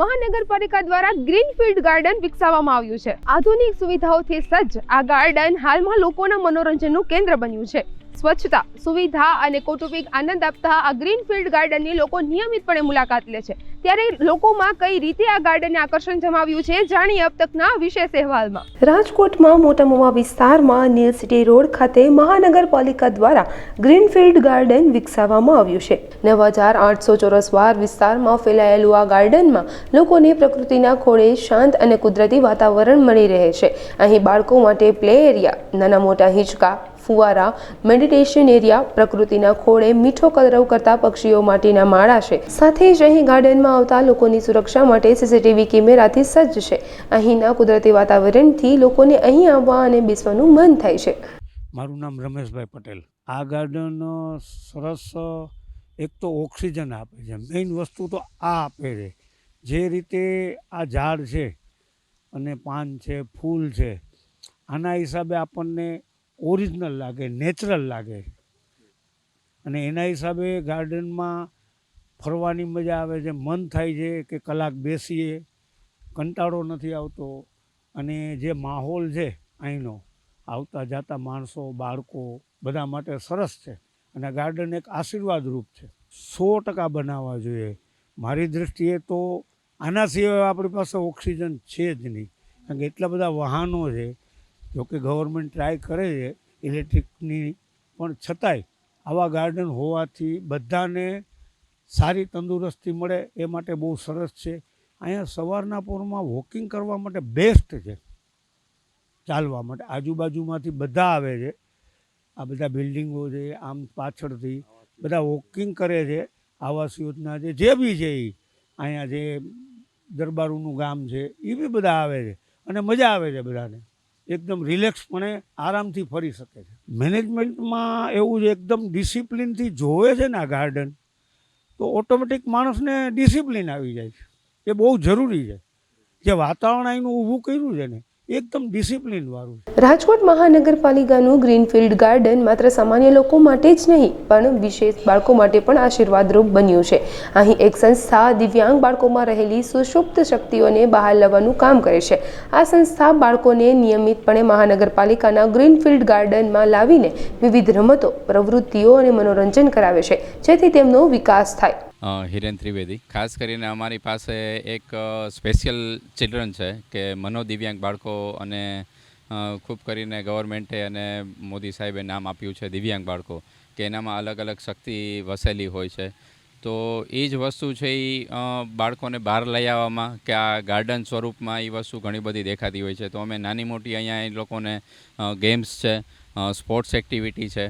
મહાનગરપાલિકા દ્વારા greenfield garden વિકસાવવામાં આવ્યું છે. આધુનિક સુવિધાઓથી સજ્જ આ ગાર્ડન હાલમાં લોકોના મનોરંજનનું કેન્દ્ર બન્યું છે. સ્વચ્છતા, સુવિધા અને કૌટુંબિક આનંદ આપતા આ ગ્રીનફિલ્ડ ગાર્ડનની લોકો નિયમિતપણે મુલાકાત લે છે. ત્યારે લોકોમાં કઈ રીતે આ ગાર્ડને આકર્ષણ જમાવ્યું છે, જાણીએ અબ તકના વિશેષ અહેવાલમાં. રાજકોટમાં મોટા મોવા વિસ્તારમાં નીલ સિટી રોડ ખાતે મહાનગરપાલિકા દ્વારા ગ્રીનફિલ્ડ ગાર્ડન વિકસાવવામાં આવ્યું છે. નવ હજાર આઠસો ચોરસ વાર વિસ્તારમાં ફેલાયેલું આ ગાર્ડનમાં લોકોને પ્રકૃતિના ખોળે શાંત અને કુદરતી વાતાવરણ મળી રહે છે. અહીં બાળકો માટે પ્લે એરિયા, નાના મોટા હિંચકા, ફુવારા, મેડિટેશન એરિયા, પ્રકૃતિના ખોળે મીઠો કલરવ કરતા પક્ષીઓ માટેના માળા છે. સાથે જ અહીં ગાર્ડનમાં આવતા લોકોની સુરક્ષા માટે સીસીટીવી કેમેરાથી સજ્જ છે. અહીંના કુદરતી વાતાવરણથી લોકોને અહીં આવવા અને બેસવાનું મન થાય છે. મારું નામ રમેશભાઈ પટેલ. આ ગાર્ડન સરસ, એક તો ઓક્સિજન આપે છે. મેઇન વસ્તુ તો આ આપે છે. જે રીતે આ ઝાડ છે અને પાન છે, ફૂલ છે, આના હિસાબે આપણને ઓરિજિનલ લાગે, નેચરલ લાગે. અને એના હિસાબે ગાર્ડનમાં ફરવાની મજા આવે છે, મન થાય છે કે કલાક બેસીએ, કંટાળો નથી આવતો. અને જે માહોલ છે અહીંનો, આવતા જતા માણસો, બાળકો બધા માટે સરસ છે અને ગાર્ડન એક આશીર્વાદરૂપ છે. સો ટકા બનાવવા જોઈએ. મારી દૃષ્ટિએ તો આના સિવાય આપણી પાસે ઓક્સિજન છે જ નહીં. કારણ કે એટલા બધા વાહનો છે જોકે ગવર્મેન્ટ ટ્રાય કરે છે ઇલેક્ટ્રિકની પણ છતાંય આવા ગાર્ડન હોવાથી બધાને સારી તંદુરસ્તી મળે એ માટે બહુ સરસ છે. અહીંયા સવારના પોરમાં વોકિંગ કરવા માટે બેસ્ટ છે. ચાલવા માટે. આજુબાજુમાંથી બધા આવે છે. આ બધા બિલ્ડિંગો છે, આમ પાછળથી બધા વોકિંગ કરે છે. આવાસ યોજના છે, જે બી છે એ અહીંયા જે દરબારોનું ગામ છે એ બી બધા આવે છે. અને મજા આવે છે બધાને. એકદમ રિલેક્સપણે આરામથી ફરી શકે છે. મેનેજમેન્ટમાં એવું એકદમ ડિસિપ્લિનથી જોવે છે ને આ ગાર્ડન તો ઓટોમેટિક માણસને ડિસિપ્લિન આવી જાય છે. એ બહુ જરૂરી છે. જે વાતાવરણ અહીંનું ઊભું કર્યું છે ને એકદમ ડિસિપ્લિન વાળું રાજકોટ મહાનગરપાલિકાનું ગ્રીનફિલ્ડ ગાર્ડન માત્ર સામાન્ય લોકો માટે જ નહીં, પણ વિશેષ બાળકો માટે પણ આશીર્વાદરૂપ બન્યું છે. અહીં એક સંસ્થા દિવ્યાંગ બાળકોમાં રહેલી સુષુપ્ત શક્તિઓને બહાર લાવવાનું કામ કરે છે. આ સંસ્થા બાળકોને નિયમિતપણે મહાનગરપાલિકાના ગ્રીનફિલ્ડ ગાર્ડનમાં લાવીને વિવિધ રમતો, પ્રવૃત્તિઓ અને મનોરંજન કરાવે છે, જેથી તેમનો વિકાસ થાય. હિરેન ત્રિવેદી. ખાસ કરીને અમારી પાસે એક સ્પેશિયલ ચિલ્ડ્રન છે કે મનોદિવ્યાંગ બાળકો અને ખૂબ કરીને ગવર્મેન્ટે અને મોદી સાહેબે નામ આપ્યું છે દિવ્યાંગ બાળકો, કે એનામાં અલગ અલગ શક્તિ વસેલી હોય છે. તો એ જ વસ્તુ છે એ બાળકોને બહાર લઈ આવવામાં કે આ ગાર્ડન સ્વરૂપમાં એ વસ્તુ ઘણી બધી દેખાતી હોય છે. તો અમે નાની મોટી અહીંયા એ લોકોને ગેમ્સ છે સ્પોર્ટ્સ એક્ટિવિટી છે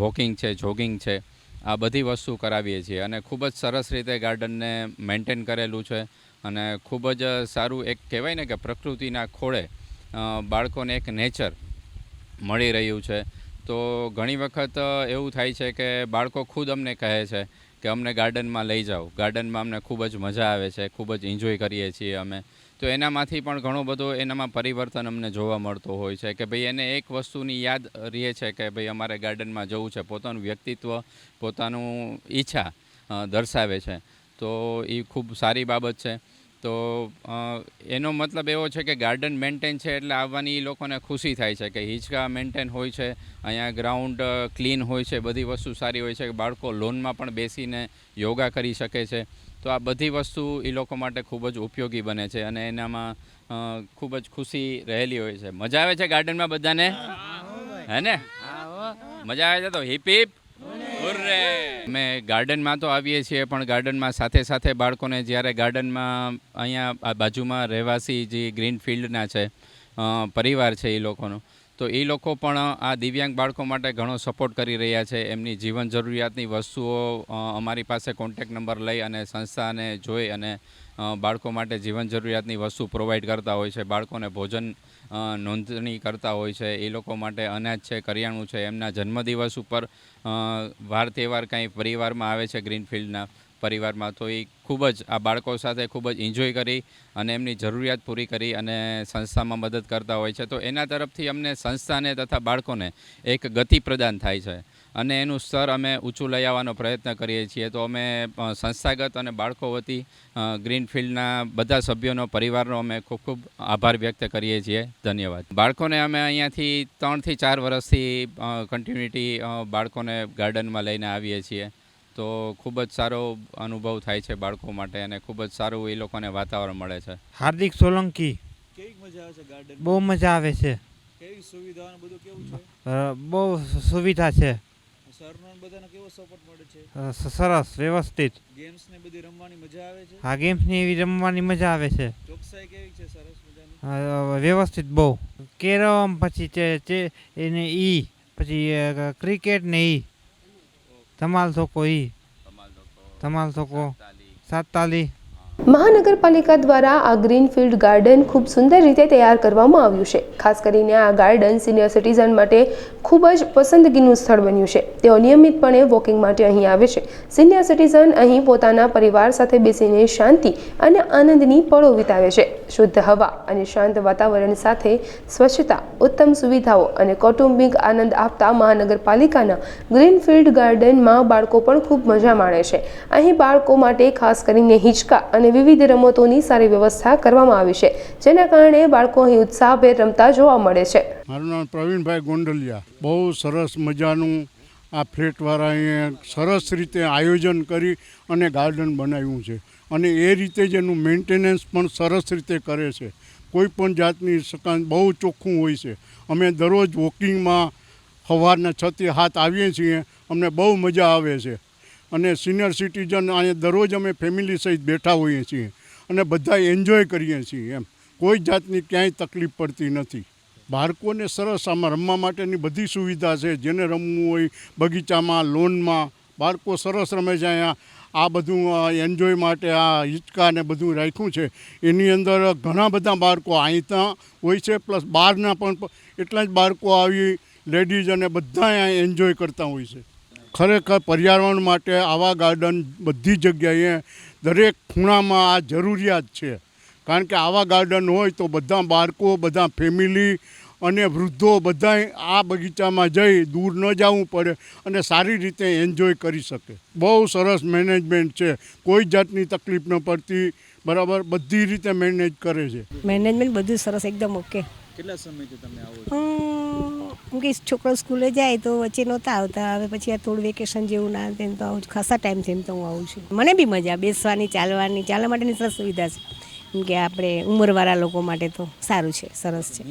વોકિંગ છે જોગિંગ છે આ બધી વસ્તુ કરાવીએ છીએ અને ખૂબ જ સરસ રીતે ગાર્ડનને મેન્ટેન કરેલું છે અને ખૂબ જ સારું એક કહેવાય ને કે પ્રકૃતિના ખોળે બાળકોને એક નેચર મળી રહ્યું છે. તો ઘણી વખત એવું થાય છે કે બાળકો ખુદ અમને કહે છે કે અમને ગાર્ડનમાં લઈ જાઓ. ગાર્ડનમાં અમને ખૂબ જ મજા આવે છે, ખૂબ જ એન્જોય કરીએ છીએ અમે. તો એનામાંથી પણ ઘણો બધો એનામાં પરિવર્તન અમને જોવા મળતો હોય છે કે ભાઈ એને એક વસ્તુની યાદ રહે છે કે ભાઈ અમારે ગાર્ડનમાં જવું છે, પોતાનું વ્યક્તિત્વ, પોતાનું ઈચ્છા દર્શાવે છે. તો એ ખૂબ સારી બાબત છે. તો એનો મતલબ એવો છે કે ગાર્ડન મેન્ટેન છે એટલે આવવાની એ લોકોને ખુશી થાય છે કે હિંચકા મેન્ટેન હોય છે, અહીંયા ગ્રાઉન્ડ ક્લીન હોય છે, બધી વસ્તુ સારી હોય છે કે બાળકો લોનમાં પણ બેસીને યોગા કરી શકે છે. તો આ બધી વસ્તુ એ લોકો માટે ખૂબ જ ઉપયોગી બને છે અને એનામાં ખૂબ જ ખુશી રહેલી હોય છે. મજા આવે છે ગાર્ડનમાં બધાને? હે ને? મજા આવે છે તો હિપ હિપ. અમે ગાર્ડનમાં તો આવીએ છીએ, પણ ગાર્ડનમાં સાથે સાથે બાળકોને જ્યારે ગાર્ડનમાં અહીંયા આ બાજુમાં રહેવાસી જે ગ્રીન ફિલ્ડના છે પરિવાર છે એ લોકોનો તો એ લોકો પણ આ દિવ્યાંગ બાળકો માટે ઘણો સપોર્ટ કરી રહ્યા છે. એમની જીવન જરૂરિયાતની વસ્તુઓ અમારી પાસે કોન્ટેક નંબર લઈ અને સંસ્થાને જોઈ અને બાળકો માટે જીવન જરૂરિયાતની વસ્તુ પ્રોવાઈડ કરતા હોય છે. બાળકોને ભોજન નોંધણી કરતા હોય છે. એ લોકો માટે અનાજ છે, કરિયાણું છે. એમના જન્મદિવસ ઉપર વાર તહેવાર કાંઈ પરિવારમાં આવે છે ગ્રીનફિલ્ડના પરિવારમાં તો એ ખૂબ જ, આ બાળકો સાથે ખૂબ જ એન્જોય કરી અને એમની જરૂરિયાત પૂરી કરી અને સંસ્થામાં મદદ કરતા હોય છે. તો એના તરફથી અમને સંસ્થાને તથા બાળકોને એક ગતિ પ્રદાન થાય છે અને એનું સ્તર અમે ઊંચું લઈ આવવાનો પ્રયત્ન કરીએ છીએ. તો અમે સંસ્થાગત અને બાળકો વતી ગ્રીનફિલ્ડના બધા સભ્યોનો, પરિવારનો અમે ખૂબ ખૂબ આભાર વ્યક્ત કરીએ છીએ. ધન્યવાદ. બાળકોને અમે અહીંયાથી ત્રણથી ચાર વર્ષથી કન્ટિન્યુટી બાળકોને ગાર્ડનમાં લઈને આવીએ છીએ. તો ખૂબ જ સારો અનુભવ થાય છે બાળકો માટે અને ખૂબ જ સારું એ લોકોને વાતાવરણ મળે છે. હાર્દિક સોલંકી. કેવી મજા આવે છે ગાર્ડન બહુ મજા આવે છે. કેવી સુવિધાઓ બધું કેવું છે? બહુ સુવિધા છે. સરનો ને કેવો સપોર્ટ મળે છે? સરસ વ્યવસ્થિત. ગેમ્સ ને બધી રમવાની મજા આવે છે? આ ગેમ્સની એવી રમવાની મજા આવે છે. ચોકસાઈ કેવી છે સરસ મજાની? વ્યવસ્થિત બહુ. કેરમ પછી છે એને ઈ પછી ક્રિકેટ ને ઈ. ધમાલ થોકો ઈ. ધમાલ થોકો સાત તાલી મહાનગરપાલિકા દ્વારા આ ગ્રીનફિલ્ડ ગાર્ડન ખૂબ સુંદર રીતે તૈયાર કરવામાં આવ્યું છે. ખાસ કરીને આ ગાર્ડન સિનિયર સિટીઝન માટે ખૂબ જ પસંદગીનું સ્થળ બન્યું છે. તેઓ નિયમિતપણે વોકિંગ માટે અહીં આવે છે. સિનિયર સિટીઝન અહીં પોતાના પરિવાર સાથે બેસીને શાંતિ અને આનંદની પળો વિતાવે છે. શુદ્ધ હવા અને શાંત વાતાવરણ સાથે સ્વચ્છતા, ઉત્તમ સુવિધાઓ અને કૌટુંબિક આનંદ આપતા મહાનગરપાલિકાના ગ્રીનફિલ્ડ ગાર્ડનમાં બાળકો પણ ખૂબ મજા માણે છે. અહીં બાળકો માટે ખાસ કરીને હિંચકા અને વિવિધ રમતોની સારી વ્યવસ્થા કરવામાં આવી છે, જેના કારણે બાળકો અહીં ઉત્સાહભેર રમતા જોવા મળે છે. મારું નામ પ્રવીણભાઈ ગોંડલિયા. બહુ સરસ મજાનું આ ફ્લેટવાળા અહીંયા સરસ રીતે આયોજન કરી અને ગાર્ડન બનાવ્યું છે. અને એ રીતે જ એનું મેન્ટેનન્સ પણ સરસ રીતે કરે છે. કોઈ પણ જાતની સકાન બહુ ચોખ્ખું હોય છે. અમે દરરોજ વોકિંગમાં સવારના છથી હાથ આવીએ છીએ. અમને બહુ મજા આવે છે. અને સિનિયર સિટીઝન અહીંયા દરરોજ અમે ફેમિલી સહિત બેઠા હોઈએ છીએ અને બધા એન્જોય કરીએ છીએ એમ. કોઈ જાતની ક્યાંય તકલીફ પડતી નથી. બાળકોને સરસ આમાં રમવા માટેની બધી સુવિધા છે. જેને રમવું હોય, બગીચામાં, લોનમાં, બાળકો સરસ રમે છે અહીંયા. આ બધું એન્જોય માટે આ હિંચકા ને બધું રાખ્યું છે. એની અંદર ઘણા બધા બાળકો અહીંતા હોય છે. પ્લસ બહારના પણ એટલા જ બાળકો આવી લેડીઝ અને બધા અહીંયા એન્જોય કરતા હોય છે. ખરેખર પર્યાવરણ માટે આવા ગાર્ડન બધી જગ્યાએ દરેક ખૂણામાં આ જરૂરિયાત છે. કારણ કે આવા ગાર્ડન હોય તો બધા બાળકો બધા ફેમિલી અને વૃદ્ધો બધાય આ બગીચામાં જઈ દૂર ન જવું પડે અને સારી રીતે એન્જોય કરી શકે. બહુ સરસ મેનેજમેન્ટ છે. કોઈ જાતની તકલીફ ન પડતી. બરાબર? બધી રીતે મેનેજ કરે છે. મેનેજમેન્ટ બધું સરસ એકદમ ઓકે કેટલા સમયથી તમે આવો કે છોકરો સ્કૂલે જાય તો વચ્ચે નહોતા આવતા. હવે પછી આ થોડું વેકેશન જેવું ના તેમ તો આવું ખાસા ટાઈમ થઈને તો હું આવું છું. મને બી મજા બેસવાની, ચાલવાની, ચાલવા માટેની સરસ સુવિધા છે. કે આપણે ઉંમરવાળા લોકો માટે તો સારું છે, સરસ છે.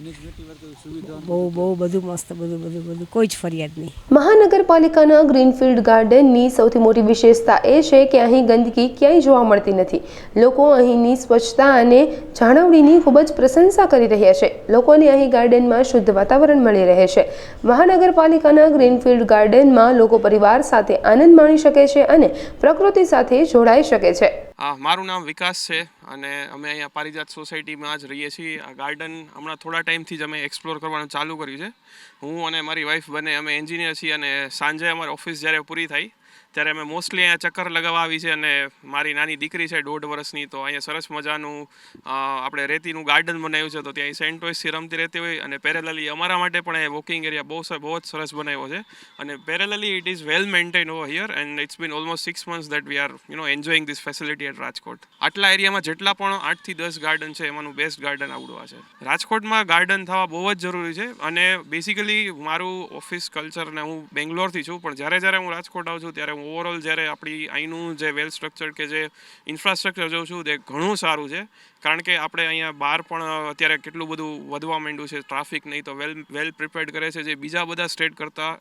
બહુ બહુ, બધું મસ્ત, બધું બધું બધું, કોઈ જ ફરિયાદ નહીં. મહાનગરપાલિકાના ગ્રીનફિલ્ડ ગાર્ડનની સૌથી મોટી વિશેષતા એ છે કે અહીં ગંદકી ક્યાંય જોવા મળતી નથી. લોકો અહીંની સ્વચ્છતા અને જાળવણીની ખૂબ જ પ્રશંસા કરી રહ્યા છે. લોકોને અહીં ગાર્ડનમાં શુદ્ધ વાતાવરણ મળી રહે છે. મહાનગરપાલિકાના ગ્રીનફિલ્ડ ગાર્ડનમાં લોકો પરિવાર સાથે આનંદ માણી શકે છે અને પ્રકૃતિ સાથે જોડાઈ શકે છે. મારું નામ વિકાસ છે અને અમે અહીંયા પારિજાત સોસાયટીમાં જ રહીએ છીએ. આ ગાર્ડન હમણાં થોડા ટાઈમથી જ અમે એક્સપ્લોર કરવાનું ચાલુ કર્યું છે. હું અને મારી વાઈફ બંને અમે એન્જિનિયર છીએ અને સાંજે અમારી ઓફિસ જ્યારે પૂરી થાય ત્યારે અમે મોસ્ટલી અહીંયા ચક્કર લગાવવા આવી છે અને મારી નાની દીકરી છે, દોઢ વર્ષની, તો અહીંયા સરસ મજાનું આપણે રેતીનું ગાર્ડન બનાવ્યું છે, તો ત્યાં સેન્ટ ટોયસથી રમતી રહેતી હોય અને પેરેલલી અમારા માટે પણ એ વોકિંગ એરિયા બહુ બહુ જ સરસ બનાવ્યો છે. અને parallelly it is well maintain over here and it's been almost six months that we are you know enjoying this facility at Rajkot આટલા એરિયામાં જેટલા પણ આઠથી દસ ગાર્ડન છે, એમાંનું બેસ્ટ ગાર્ડન આવડવા છે. રાજકોટમાં ગાર્ડન થવા બહુ જ જરૂરી છે અને બેસિકલી મારું ઓફિસ કલ્ચર ને હું બેંગ્લોરથી છું, પણ જ્યારે જ્યારે હું રાજકોટ આવું છું, ત્યારે ઓવરઓલ જ્યારે આપણી અહીંનું જે વેલ સ્ટ્રક્ચર કે જે ઇન્ફ્રાસ્ટ્રક્ચર જોઉં છું તે ઘણું સારું છે. કારણ કે આપણે અહીંયા બહાર પણ અત્યારે કેટલું બધું વધવા માંડ્યું છે ટ્રાફિક નહીં તો વેલ વેલ પ્રિપેર્ડ કરે છે, જે બીજા બધા સ્ટેટ કરતાં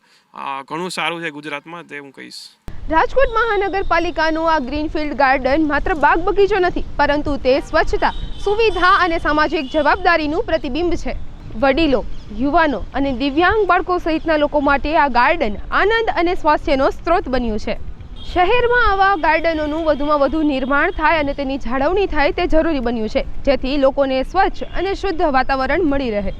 ઘણું સારું છે ગુજરાતમાં તે હું કહીશ. રાજકોટ મહાનગરપાલિકાનું આ ગ્રીનફિલ્ડ ગાર્ડન માત્ર બાગ બગીચો નથી, પરંતુ તે સ્વચ્છતા, સુવિધા અને સામાજિક જવાબદારીનું પ્રતિબિંબ છે. વડીલો યુવાનો અને દિવ્યાંગ બાળકો સહિતના લોકો માટે આ ગાર્ડન આનંદ અને સ્વાસ્થ્યનો સ્ત્રોત બન્યું છે. શહેરમાં આવા ગાર્ડનોનું વધુમાં વધુ નિર્માણ થાય અને તેની જાળવણી થાય તે જરૂરી બન્યું છે, જેથી લોકોને સ્વચ્છ અને શુદ્ધ વાતાવરણ મળી રહે.